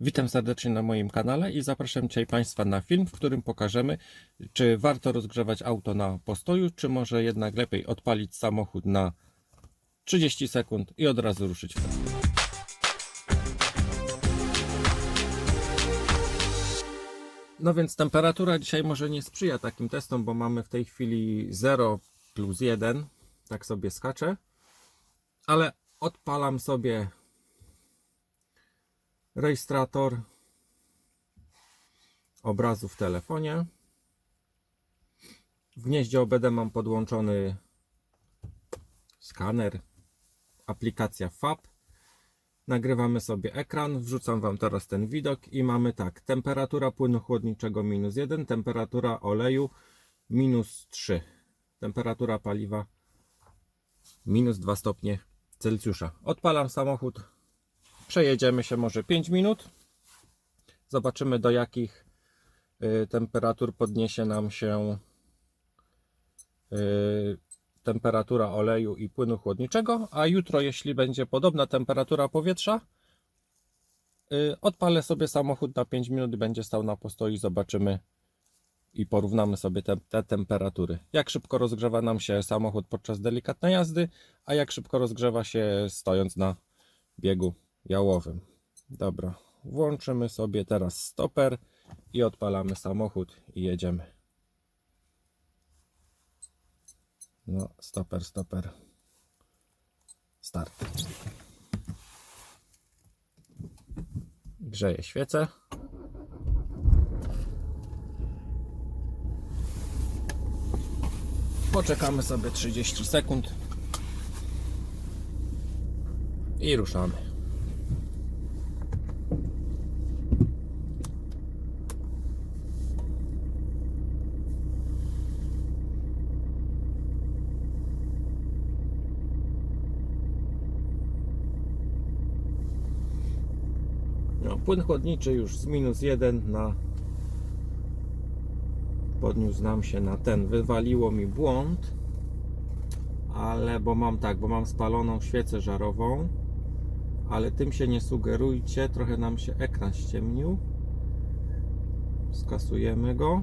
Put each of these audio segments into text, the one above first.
Witam serdecznie na moim kanale i zapraszam dzisiaj Państwa na film, w którym pokażemy, czy warto rozgrzewać auto na postoju, czy może jednak lepiej odpalić samochód na 30 sekund i od razu ruszyć w pracę. No więc temperatura dzisiaj może nie sprzyja takim testom, bo mamy w tej chwili 0 plus 1, tak sobie skaczę, ale odpalam sobie rejestrator obrazu w telefonie. W gnieździe OBD mam podłączony skaner, aplikacja FAB. Nagrywamy sobie ekran, wrzucam Wam teraz ten widok i mamy tak, temperatura płynu chłodniczego minus 1, temperatura oleju minus 3, temperatura paliwa minus 2 stopnie Celsjusza. Odpalam samochód, Przejedziemy się może 5 minut. Zobaczymy do jakich y, temperatur podniesie nam się y, temperatura oleju i płynu chłodniczego, a jutro jeśli będzie podobna temperatura powietrza, y, odpalę sobie samochód na 5 minut, będzie stał na postoju zobaczymy i porównamy sobie te, te temperatury. Jak szybko rozgrzewa nam się samochód podczas delikatnej jazdy, a jak szybko rozgrzewa się stojąc na biegu jałowym. Dobra, włączymy sobie teraz stoper i odpalamy samochód i jedziemy. No, stoper, stoper. Start. Grzeje świecę. Poczekamy sobie 30 sekund i ruszamy. No, płyn chłodniczy już z minus 1 na podniósł nam się na ten. Wywaliło mi błąd, ale bo mam tak, bo mam spaloną świecę żarową, ale tym się nie sugerujcie, trochę nam się ekran ściemnił. Skasujemy go.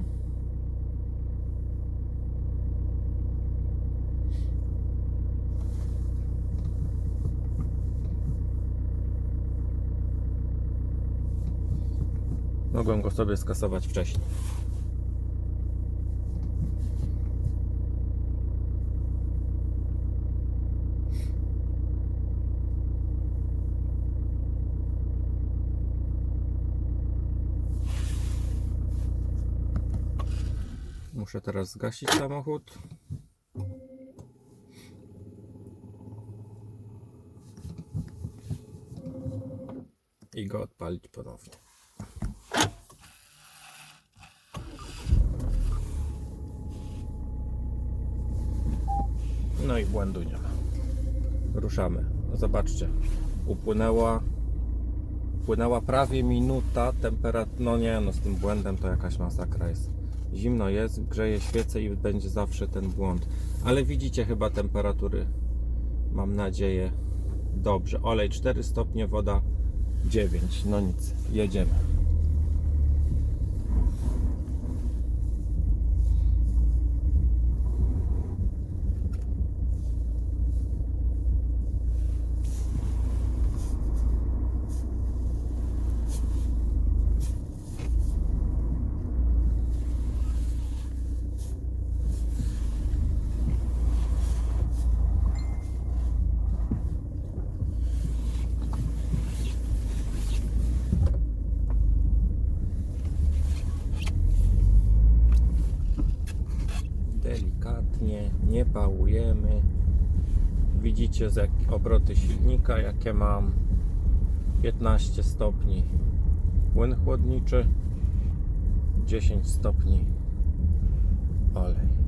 Mogłem go sobie skasować wcześniej. Muszę teraz zgasić samochód. I go odpalić ponownie. No i błędu nie ma. Ruszamy. No zobaczcie, upłynęła upłynęła prawie minuta temperatura. No nie, no z tym błędem to jakaś masakra jest. Zimno jest, grzeje świecę i będzie zawsze ten błąd. Ale widzicie chyba temperatury. Mam nadzieję. Dobrze. Olej 4 stopnie, woda 9. No nic, jedziemy. delikatnie, nie pałujemy. Widzicie z jak obroty silnika, jakie mam 15 stopni płyn chłodniczy, 10 stopni olej.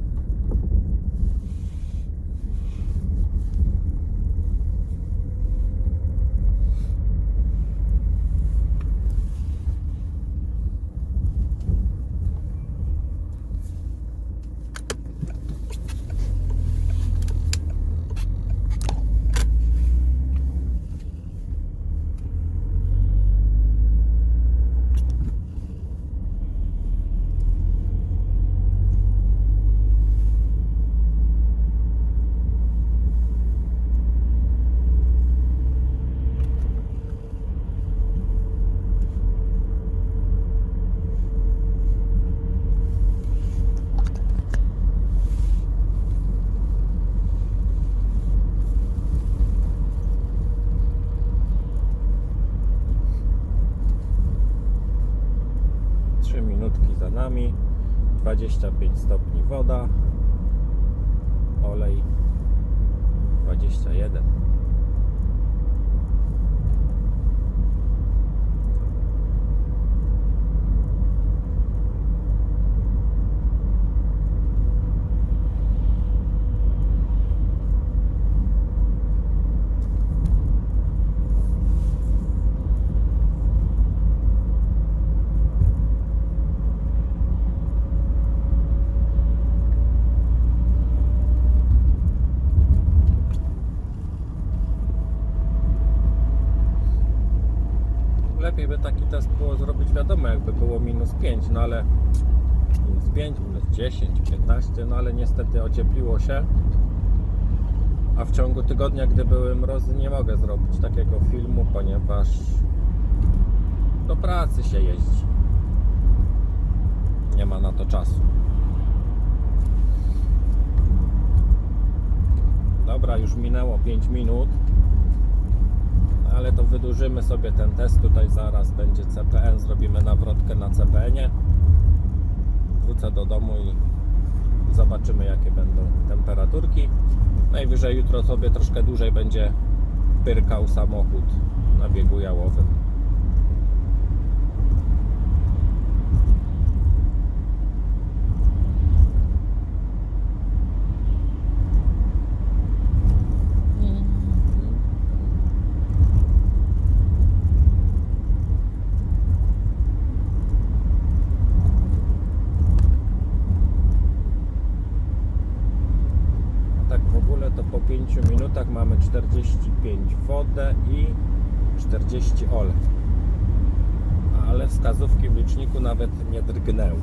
25 stopni woda. Olej 21. test było zrobić, wiadomo, jakby było minus 5, no ale minus 5, minus 10, 15, no ale niestety ociepliło się. A w ciągu tygodnia, gdy były mrozy, nie mogę zrobić takiego filmu, ponieważ do pracy się jeździ. Nie ma na to czasu. Dobra, już minęło 5 minut ale to wydłużymy sobie ten test. Tutaj zaraz będzie CPN, zrobimy nawrotkę na CPN-ie. Wrócę do domu i zobaczymy, jakie będą temperaturki. Najwyżej jutro sobie troszkę dłużej będzie pyrkał samochód na biegu jałowym. A tak w ogóle to po 5 minutach mamy 45 wodę i 40 olej. Ale wskazówki w liczniku nawet nie drgnęły.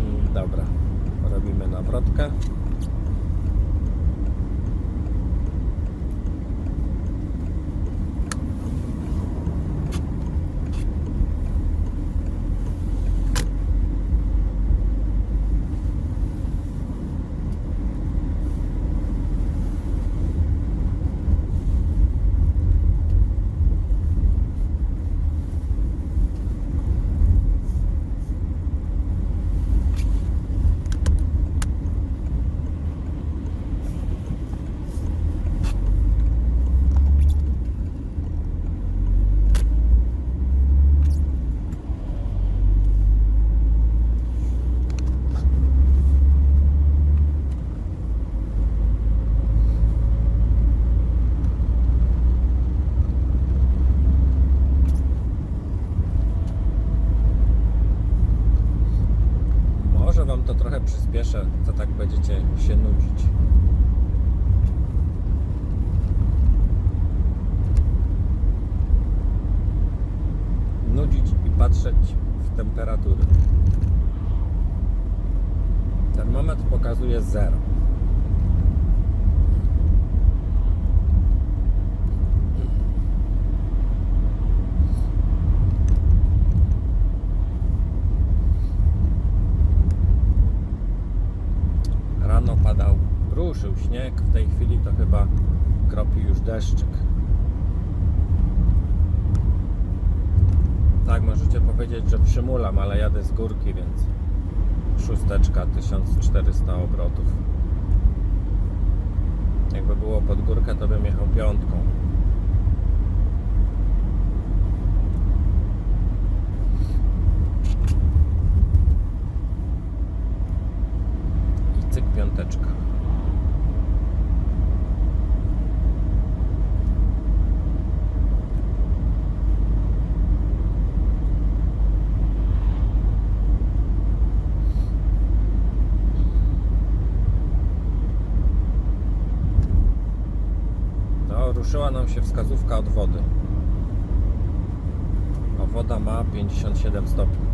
Mm, Dobra, robimy nawrotkę. Może Wam to trochę przyspieszę, to tak będziecie się nudzić. Nudzić i patrzeć w temperatury. Termometr pokazuje 0. Rano padał, ruszył śnieg, w tej chwili to chyba kropi już deszczyk. Tak, możecie powiedzieć, że przymulam, ale jadę z górki, więc szósteczka 1400 obrotów. Jakby było pod górkę, to bym jechał piątką. Ruszyła nam się wskazówka od wody. A woda ma 57 stopni.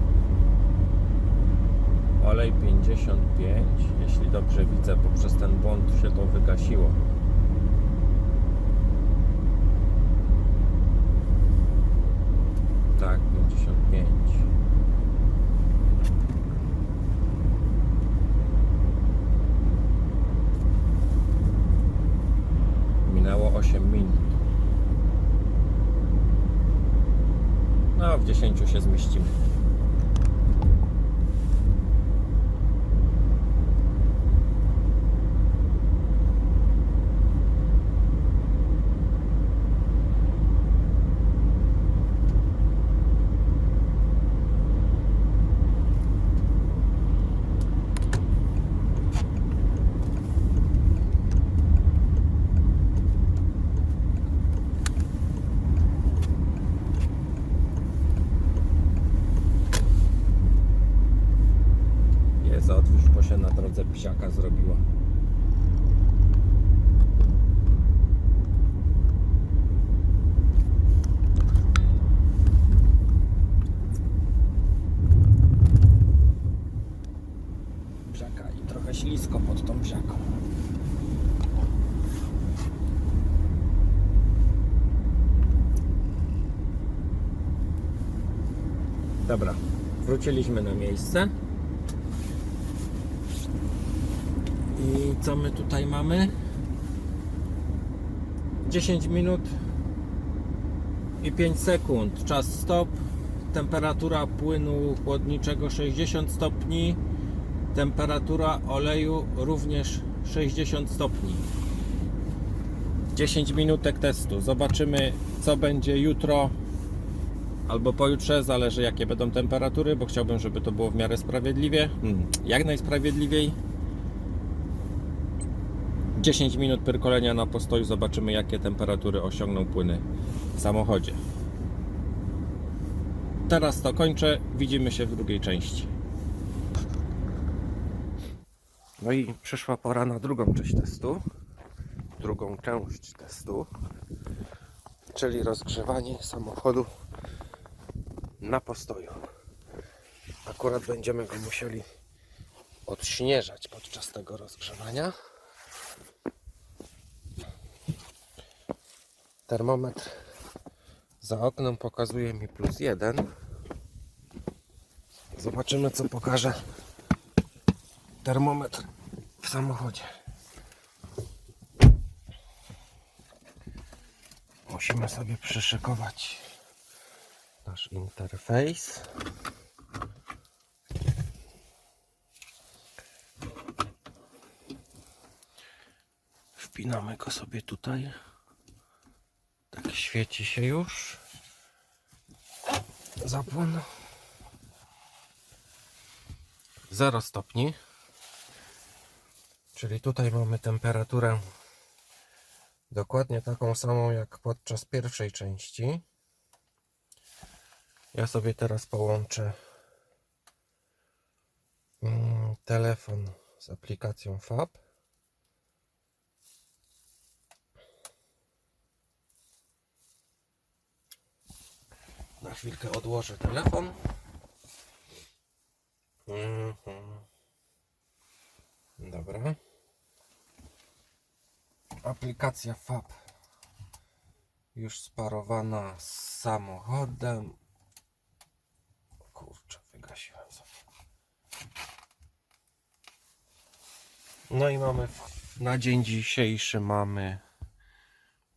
Olej 55, jeśli dobrze widzę, bo przez ten błąd się to wygasiło. Tak, 55. Minęło 8 minut. No, a w 10 się zmieścimy. Jest otwórz, bo się na drodze psiaka zrobiła. Bziaka i trochę ślisko pod tą bziaką. Dobra, wróciliśmy na miejsce. I co my tutaj mamy? 10 minut i 5 sekund. Czas stop. Temperatura płynu chłodniczego 60 stopni. Temperatura oleju również 60 stopni. 10 minutek testu. Zobaczymy co będzie jutro albo pojutrze, zależy jakie będą temperatury, bo chciałbym, żeby to było w miarę sprawiedliwie. Hmm, jak najsprawiedliwiej. 10 minut pyrkolenia na postoju, zobaczymy jakie temperatury osiągną płyny w samochodzie. Teraz to kończę, widzimy się w drugiej części. No i przyszła pora na drugą część testu. Drugą część testu, czyli rozgrzewanie samochodu na postoju. Akurat będziemy go musieli odśnieżać podczas tego rozgrzewania. Termometr za oknem pokazuje mi plus jeden. Zobaczymy co pokaże termometr w samochodzie. Musimy sobie przyszykować nasz interfejs. Wpinamy go sobie tutaj. Tak świeci się już. Zapłon. 0 stopni. Czyli tutaj mamy temperaturę dokładnie taką samą jak podczas pierwszej części. Ja sobie teraz połączę mm, telefon z aplikacją FAB. Na chwilkę odłożę telefon. Mhm. Dobra. Aplikacja FAB już sparowana z samochodem. No i mamy na dzień dzisiejszy mamy.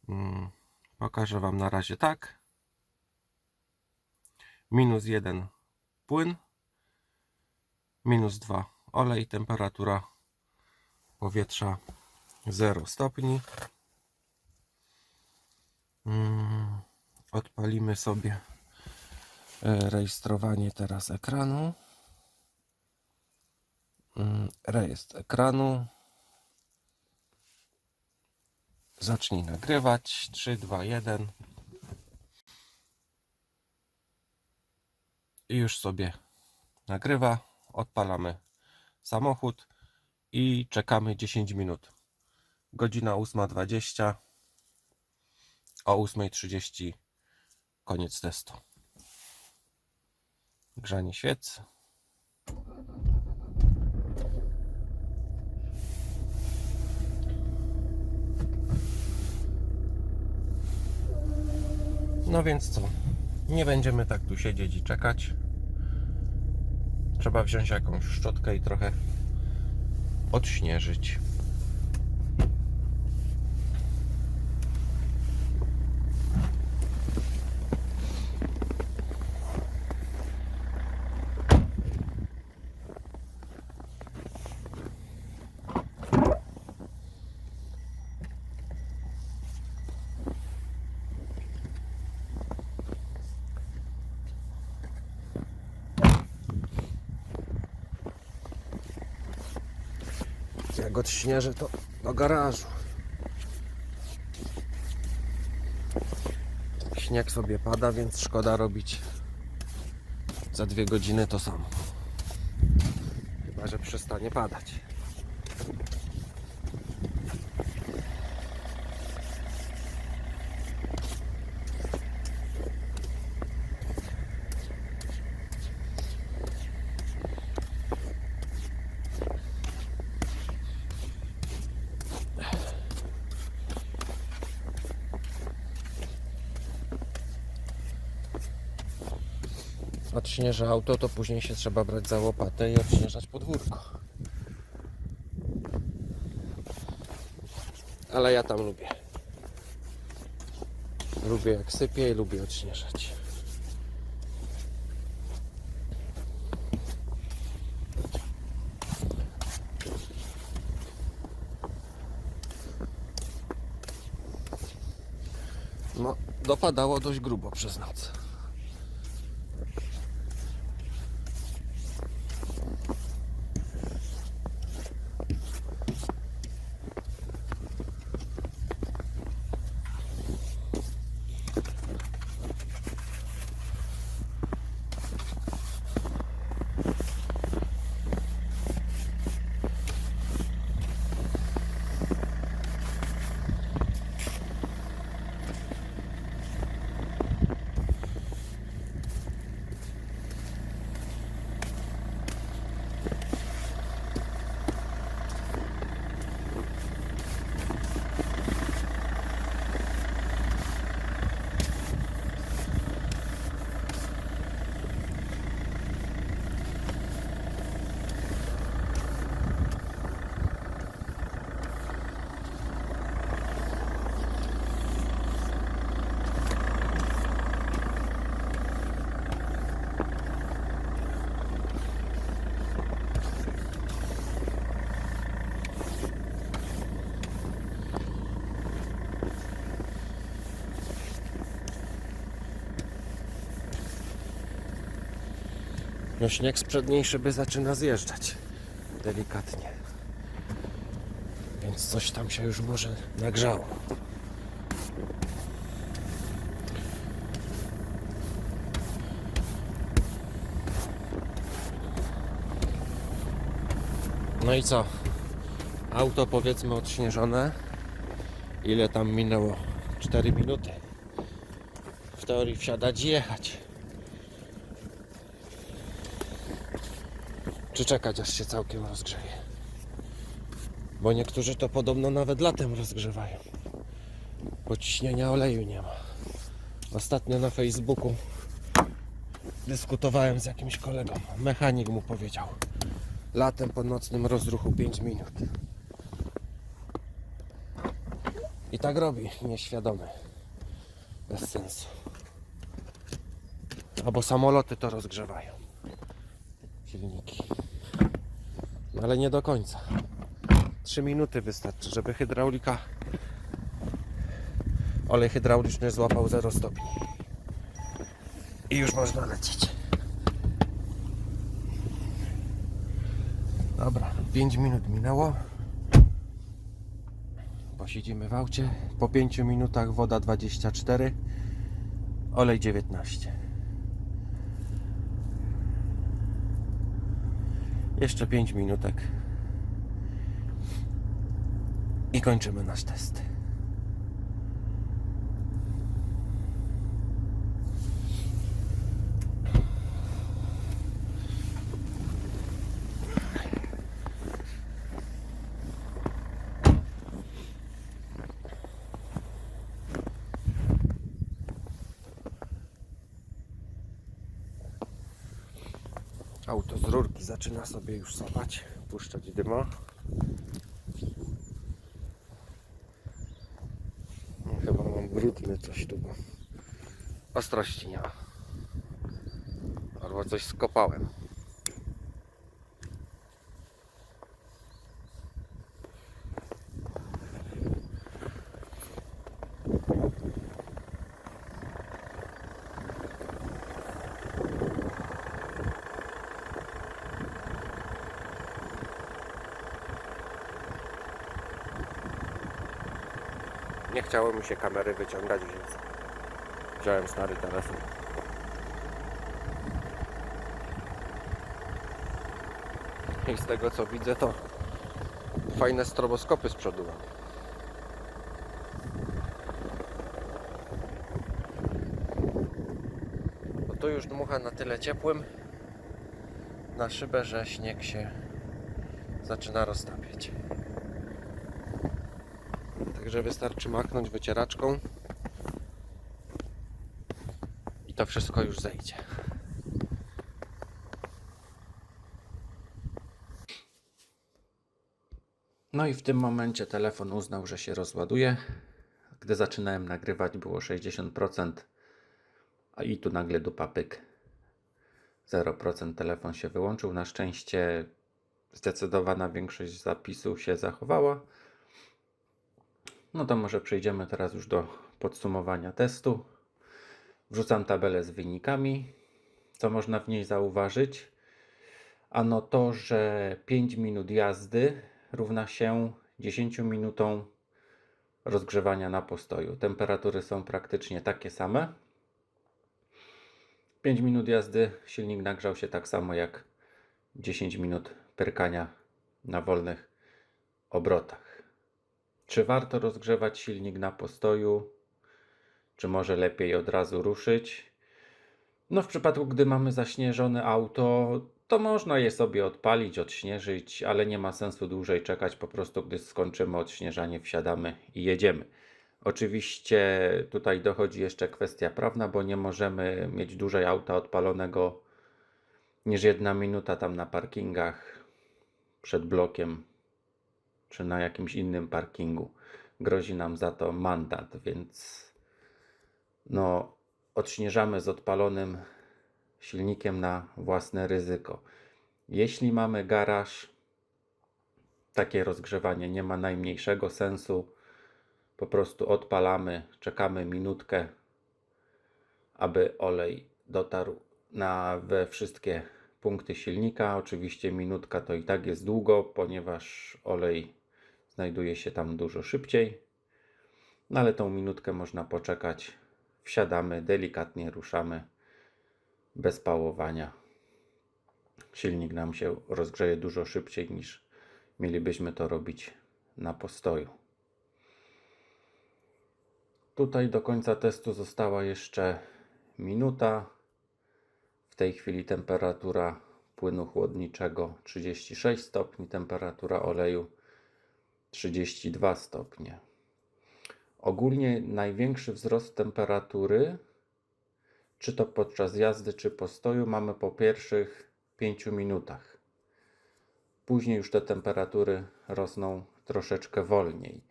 Mm, pokażę Wam na razie tak minus 1 płyn, minus 2 olej, temperatura powietrza 0 stopni. Mm, Odpalimy sobie e, rejestrowanie teraz ekranu. Mm, Rejestr ekranu. Zacznij nagrywać. 3, 2, 1. i już sobie nagrywa. Odpalamy samochód i czekamy 10 minut. Godzina 8.20. O 8.30 koniec testu. Grzanie świec. No więc co? Nie będziemy tak tu siedzieć i czekać. Trzeba wziąć jakąś szczotkę i trochę odśnieżyć. Odśnieży, to do garażu. Śnieg sobie pada, więc szkoda robić za dwie godziny to samo. Chyba, że przestanie padać. Odśnieża auto, to później się trzeba brać za łopatę i odśnieżać podwórko. Ale ja tam lubię. Lubię jak sypie i lubię odśnieżać. No, dopadało dość grubo przez noc. No śnieg z przedniej szyby zaczyna zjeżdżać delikatnie. Więc coś tam się już może nagrzało. No i co? Auto powiedzmy odśnieżone. Ile tam minęło? 4 minuty. W teorii wsiadać i jechać. Czy czekać aż się całkiem rozgrzeje? Bo niektórzy to podobno nawet latem rozgrzewają. Bo ciśnienia oleju nie ma. Ostatnio na Facebooku dyskutowałem z jakimś kolegą. Mechanik mu powiedział. Latem po nocnym rozruchu 5 minut. I tak robi, nieświadomy. Bez sensu. Albo samoloty to rozgrzewają. Silniki. Ale nie do końca. 3 minuty wystarczy, żeby hydraulika olej hydrauliczny złapał 0 stopni. I już można lecieć. Dobra, 5 minut minęło. Posiedzimy w aucie. Po 5 minutach woda 24, olej 19. Jeszcze 5 minutek. I kończymy nasz test. Auto z rurki zaczyna sobie już sapać, puszczać dyma. No, chyba mam brudne coś tu, bo ostrości nie ma. Albo coś skopałem. Nie chciało mi się kamery wyciągać, więc wziąłem stary telefon. I z tego co widzę, to fajne stroboskopy z przodu. Bo tu już dmucha na tyle ciepłym na szybę, że śnieg się zaczyna roztapiać. Także wystarczy machnąć wycieraczką i to wszystko już zejdzie. No i w tym momencie telefon uznał, że się rozładuje. Gdy zaczynałem nagrywać było 60%, a i tu nagle dupa pyk. 0% telefon się wyłączył. Na szczęście zdecydowana większość zapisu się zachowała. No to może przejdziemy teraz już do podsumowania testu. Wrzucam tabelę z wynikami. Co można w niej zauważyć? Ano to, że 5 minut jazdy równa się 10 minutom rozgrzewania na postoju. Temperatury są praktycznie takie same. 5 minut jazdy silnik nagrzał się tak samo jak 10 minut pyrkania na wolnych obrotach. Czy warto rozgrzewać silnik na postoju? Czy może lepiej od razu ruszyć? No, w przypadku, gdy mamy zaśnieżone auto, to można je sobie odpalić, odśnieżyć, ale nie ma sensu dłużej czekać. Po prostu, gdy skończymy odśnieżanie, wsiadamy i jedziemy. Oczywiście tutaj dochodzi jeszcze kwestia prawna, bo nie możemy mieć dłużej auta odpalonego niż jedna minuta tam na parkingach przed blokiem czy na jakimś innym parkingu. Grozi nam za to mandat, więc no, odśnieżamy z odpalonym silnikiem na własne ryzyko. Jeśli mamy garaż, takie rozgrzewanie nie ma najmniejszego sensu. Po prostu odpalamy, czekamy minutkę, aby olej dotarł na, we wszystkie punkty silnika. Oczywiście minutka to i tak jest długo, ponieważ olej znajduje się tam dużo szybciej. No ale tą minutkę można poczekać. Wsiadamy, delikatnie ruszamy, bez pałowania. Silnik nam się rozgrzeje dużo szybciej niż mielibyśmy to robić na postoju. Tutaj do końca testu została jeszcze minuta. W tej chwili temperatura płynu chłodniczego 36 stopni, temperatura oleju 32 stopnie. Ogólnie największy wzrost temperatury, czy to podczas jazdy, czy postoju, mamy po pierwszych 5 minutach. Później już te temperatury rosną troszeczkę wolniej.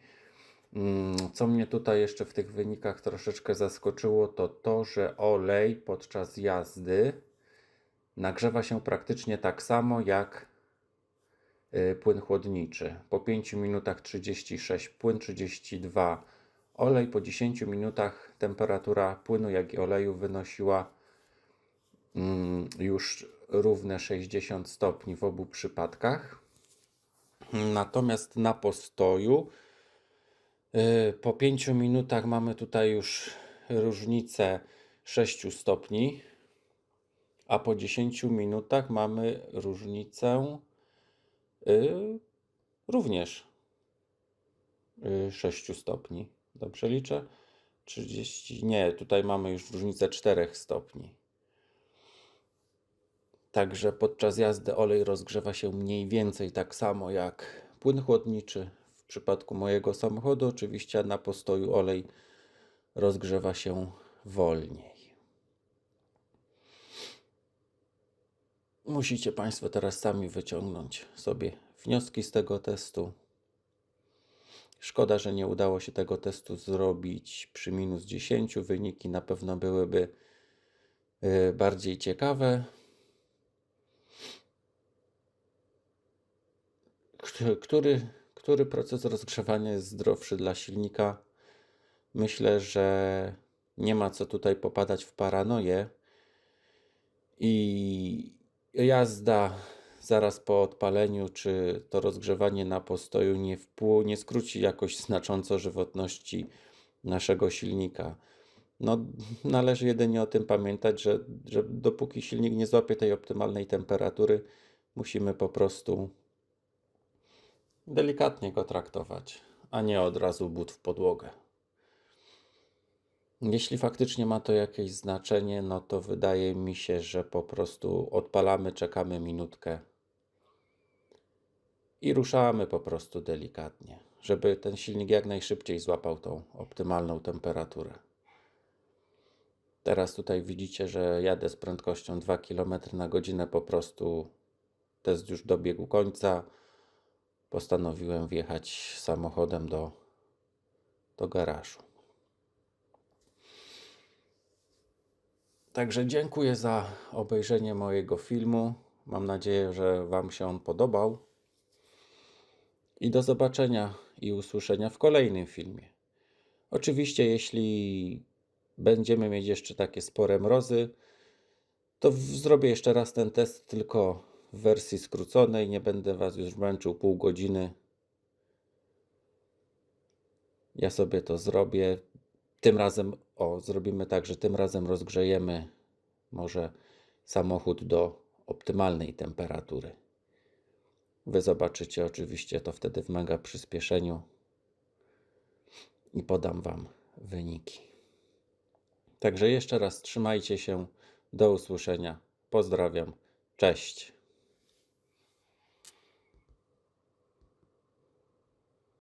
Mm, Co mnie tutaj jeszcze w tych wynikach troszeczkę zaskoczyło, to to, że olej podczas jazdy nagrzewa się praktycznie tak samo jak płyn chłodniczy. Po 5 minutach 36, płyn 32, olej po 10 minutach temperatura płynu jak i oleju wynosiła mm, już równe 60 stopni w obu przypadkach. Natomiast na postoju y, po 5 minutach mamy tutaj już różnicę 6 stopni, a po 10 minutach mamy różnicę y, również y, 6 stopni. Dobrze liczę? 30. Nie, tutaj mamy już różnicę 4 stopni. Także podczas jazdy olej rozgrzewa się mniej więcej tak samo jak płyn chłodniczy. W przypadku mojego samochodu, oczywiście, na postoju olej rozgrzewa się wolniej. Musicie Państwo teraz sami wyciągnąć sobie wnioski z tego testu. Szkoda, że nie udało się tego testu zrobić przy minus 10. Wyniki na pewno byłyby y, bardziej ciekawe. Któ- Który, który proces rozgrzewania jest zdrowszy dla silnika? Myślę, że nie ma co tutaj popadać w paranoję. I jazda zaraz po odpaleniu, czy to rozgrzewanie na postoju nie, wpł- nie skróci jakoś znacząco żywotności naszego silnika. No, należy jedynie o tym pamiętać, że, że dopóki silnik nie złapie tej optymalnej temperatury, musimy po prostu delikatnie go traktować, a nie od razu but w podłogę. Jeśli faktycznie ma to jakieś znaczenie, no to wydaje mi się, że po prostu odpalamy, czekamy minutkę i ruszamy po prostu delikatnie, żeby ten silnik jak najszybciej złapał tą optymalną temperaturę. Teraz tutaj widzicie, że jadę z prędkością 2 km na godzinę. Po prostu test już dobiegł końca. Postanowiłem wjechać samochodem do, do garażu. Także dziękuję za obejrzenie mojego filmu. Mam nadzieję, że Wam się on podobał. I do zobaczenia i usłyszenia w kolejnym filmie. Oczywiście, jeśli będziemy mieć jeszcze takie spore mrozy, to zrobię jeszcze raz ten test, tylko w wersji skróconej. Nie będę Was już męczył pół godziny. Ja sobie to zrobię. Tym razem, o, zrobimy tak, że tym razem rozgrzejemy może samochód do optymalnej temperatury. Wy zobaczycie oczywiście to wtedy w mega przyspieszeniu i podam Wam wyniki. Także jeszcze raz trzymajcie się. Do usłyszenia. Pozdrawiam. Cześć.